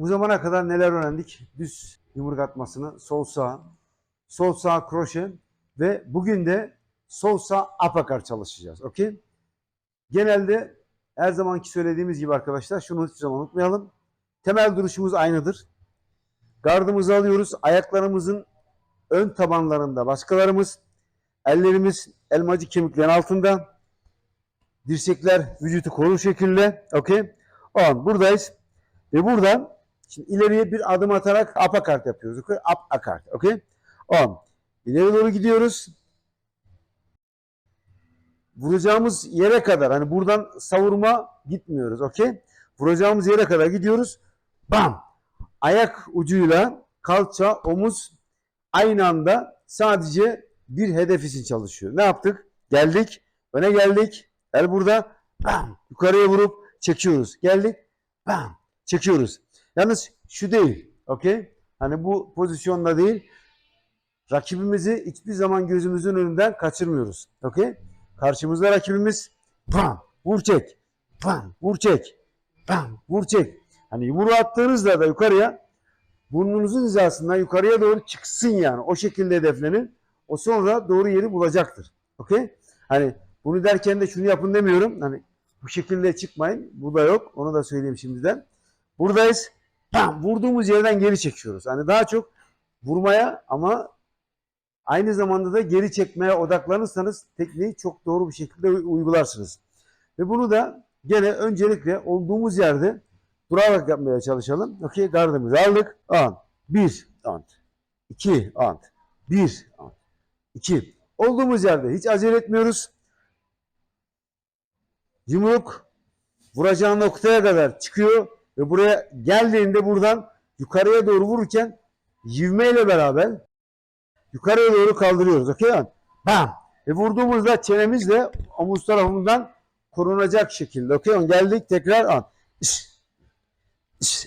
Bu zamana kadar neler öğrendik? Düz yumruk atmasını, sol sağ, sol sağ kroşe ve bugün de sol sağ uppercut çalışacağız. Okey? Genelde her zamanki söylediğimiz gibi arkadaşlar şunu hiçbir zaman unutmayalım. Temel duruşumuz aynıdır. Gardımızı alıyoruz. Ayaklarımızın ön tabanlarında başkalarımız, ellerimiz elmacık kemiklerin altında, dirsekler vücudu korur şekilde. Okey? O an buradayız. Ve buradan şimdi ileriye bir adım atarak uppercut yapıyoruz. Okay? Uppercut. Okey? O an ileri doğru gidiyoruz. Vuracağımız yere kadar hani buradan savurma gitmiyoruz. Okey? Vuracağımız yere kadar gidiyoruz. Bam! Ayak ucuyla kalça, omuz aynı anda sadece bir hedef için çalışıyor. Ne yaptık? Geldik. Öne geldik. El burada. Bam! Yukarıya vurup çekiyoruz. Geldik. Bam! Çekiyoruz. Yalnız şu değil. Okey? Hani bu pozisyonda değil. Rakibimizi hiçbir zaman gözümüzün önünden kaçırmıyoruz. Okey? Karşımızda rakibimiz. Bam! Vur çek. Bam! Vur çek. Bam! Vur çek. Hani yumruğu attığınızda da yukarıya burnunuzun hizasından yukarıya doğru çıksın yani. O şekilde hedeflenin. O sonra doğru yeri bulacaktır. Okey? Hani bunu derken de şunu yapın demiyorum. Hani bu şekilde çıkmayın. Bu da yok. Onu da söyleyeyim şimdiden. Buradayız. Bam! Vurduğumuz yerden geri çekiyoruz. Hani daha çok vurmaya ama aynı zamanda da geri çekmeye odaklanırsanız tekniği çok doğru bir şekilde uygularsınız. Ve bunu da gene öncelikle olduğumuz yerde durarak yapmaya çalışalım. Okey gardımızı aldık. An. Bir. An. İki. An. Bir. An. İki. Olduğumuz yerde hiç acele etmiyoruz. Yumruk vuracağın noktaya kadar çıkıyor ve buraya geldiğinde buradan yukarıya doğru vururken yivmeyle beraber yukarıya doğru kaldırıyoruz. Okey mi? Bam! Ve vurduğumuzda çenemizle omuz tarafından korunacak şekilde. Okey mi? Geldik tekrar an. İş. İş.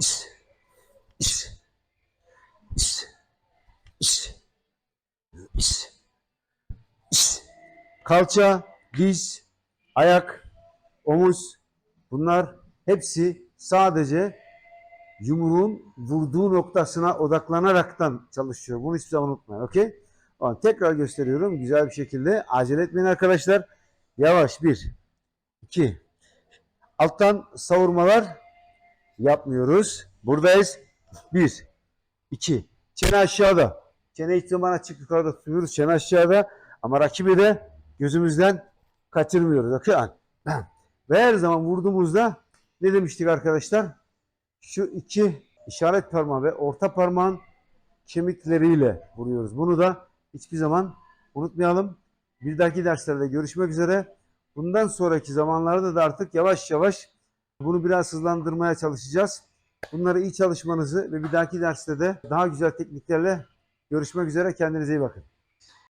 İş. İş. İş. İş. İş. İş. Kalça, diz, ayak, omuz bunlar hepsi sadece yumruğun vurduğu noktasına odaklanaraktan çalışıyor. Bunu hiçbir zaman unutmayın. Okey? Tekrar gösteriyorum. Güzel bir şekilde. Acele etmeyin arkadaşlar. Yavaş. Bir. iki. Alttan savurmalar yapmıyoruz. Buradayız. Bir. iki. Çene aşağıda. Çene zaman açık yukarıda tutuyoruz. Çene aşağıda. Ama rakibi de gözümüzden kaçırmıyoruz. Okey? Ve her zaman vurduğumuzda ne demiştik arkadaşlar? Şu iki işaret parmağı ve orta parmağın kemikleriyle vuruyoruz. Bunu da hiçbir zaman unutmayalım. Bir dahaki derslerde görüşmek üzere. Bundan sonraki zamanlarda da artık yavaş yavaş bunu biraz hızlandırmaya çalışacağız. Bunları iyi çalışmanızı ve bir dahaki derste de daha güzel tekniklerle görüşmek üzere. Kendinize iyi bakın.